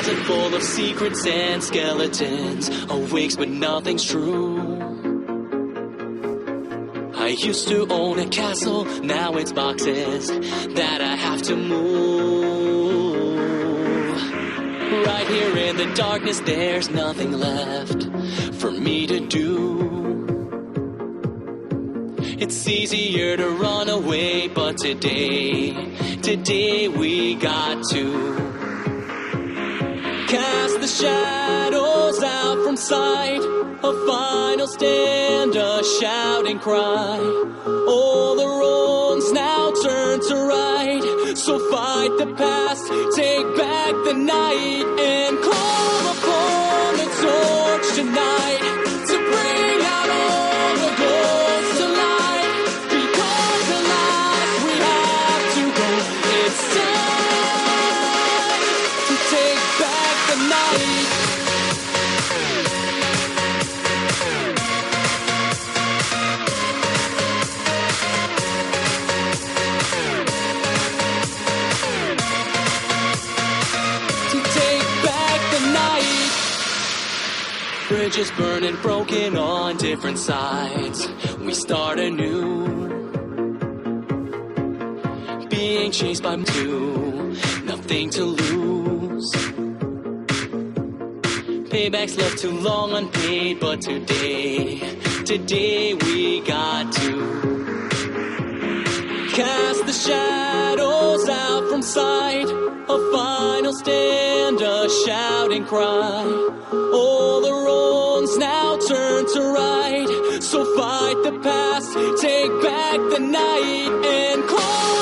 closet full of secrets and skeletons. Awakes, but nothing's true. I used to own a castle, now it's boxes that I have to move. Right here in the darkness, there's nothing left for me to do. It's easier to run away, but today, today we got to cast the shadows out from sight. A final stand, a shouting cry. All the wrongs now turn to right. So fight the past, take back the night, Burning broken on different sides. We start anew. Being chased by two, nothing to lose. Payback's left too long unpaid, but today, today we got to cast the shadows out from sight. A final stand, a shouting cry. All the wrongs now turn to right. So fight the past, take back the night, and call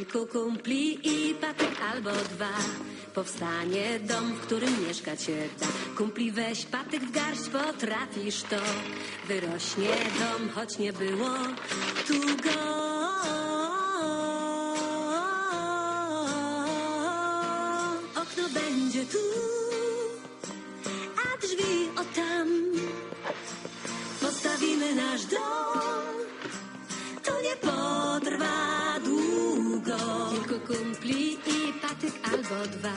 Kilku kumpli i patyk albo dwa. Powstanie dom, w którym mieszkać się da. Kumpli weź patyk w garść, potrafisz to. Wyrośnie dom, choć nie było tu go. CO2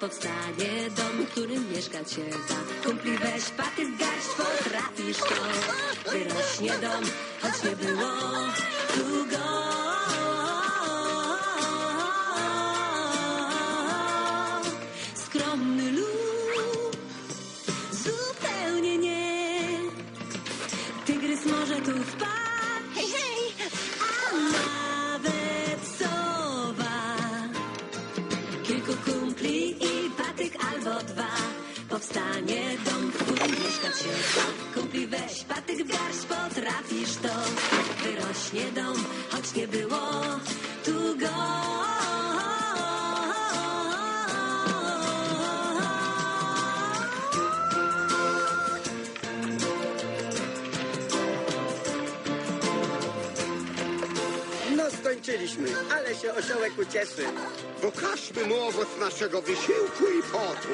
Powstanie dom, w którym mieszkać się da Kumpli weź paty w garść, potrafisz to. Wyrośnie dom, choć nie było tu się kup i weź, patyk w garść, potrafisz to. Wyrośnie dom, choć nie było tu go. No skończyliśmy, ale się osiołek ucieszy. Pokażmy mu owoc naszego wysiłku i potu.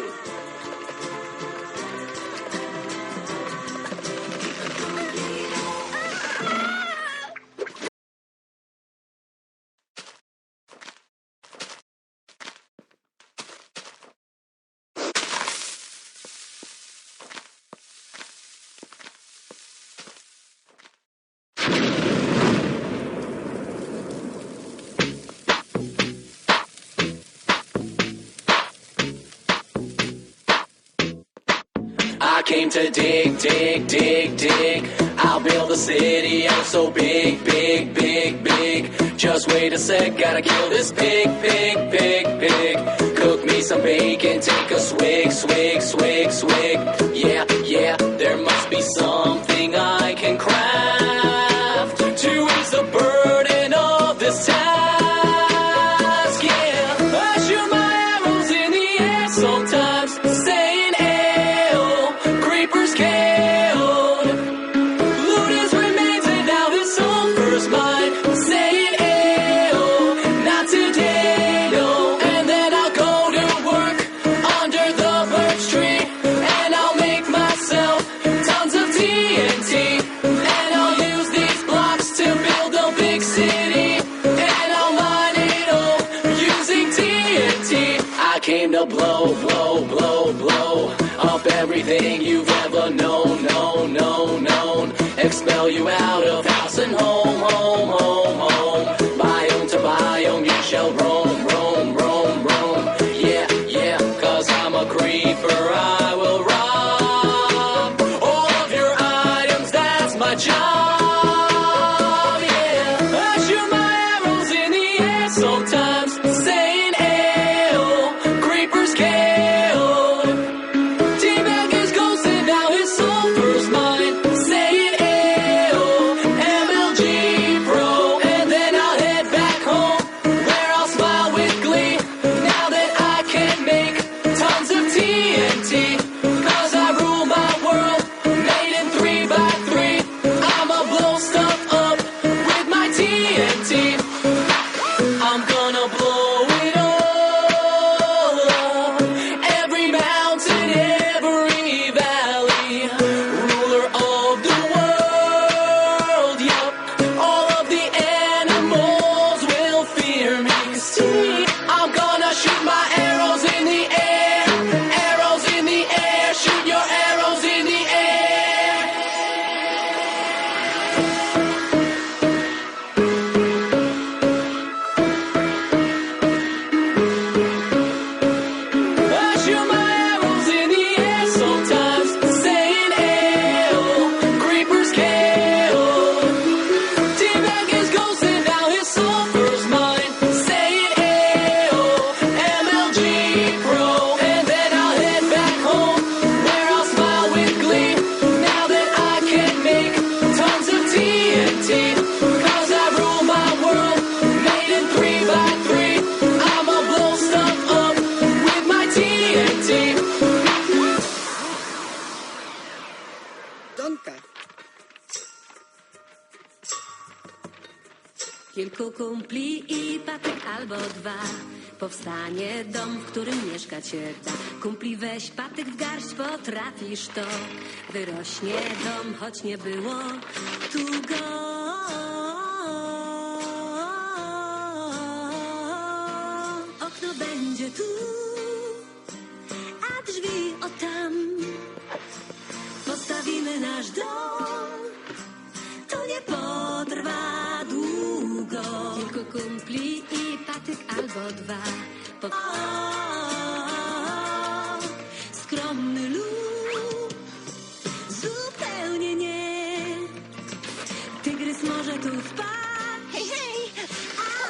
came to dig, dig, dig, dig. I'll build a city, I'm so big, big, big, big. Just wait a sec, gotta kill this pig, pig, pig, pig. Cook me some bacon, take a swig, swig, swig, swig. Yeah, yeah, there must be something. blow, blow, blow, blow up everything you've ever known, known, known, known. Expel you out of house and home, home, home. Bye. kumpli i patyk albo dwa. Powstanie dom, w którym mieszkać się da. Kumpli weź patyk w garść, potrafisz to. Wyrośnie dom, choć nie było tu go. Okno będzie tu, a drzwi o tam. Postawimy nasz dom, to nie potrwa kilku kumpli i patyk albo dwa. Po...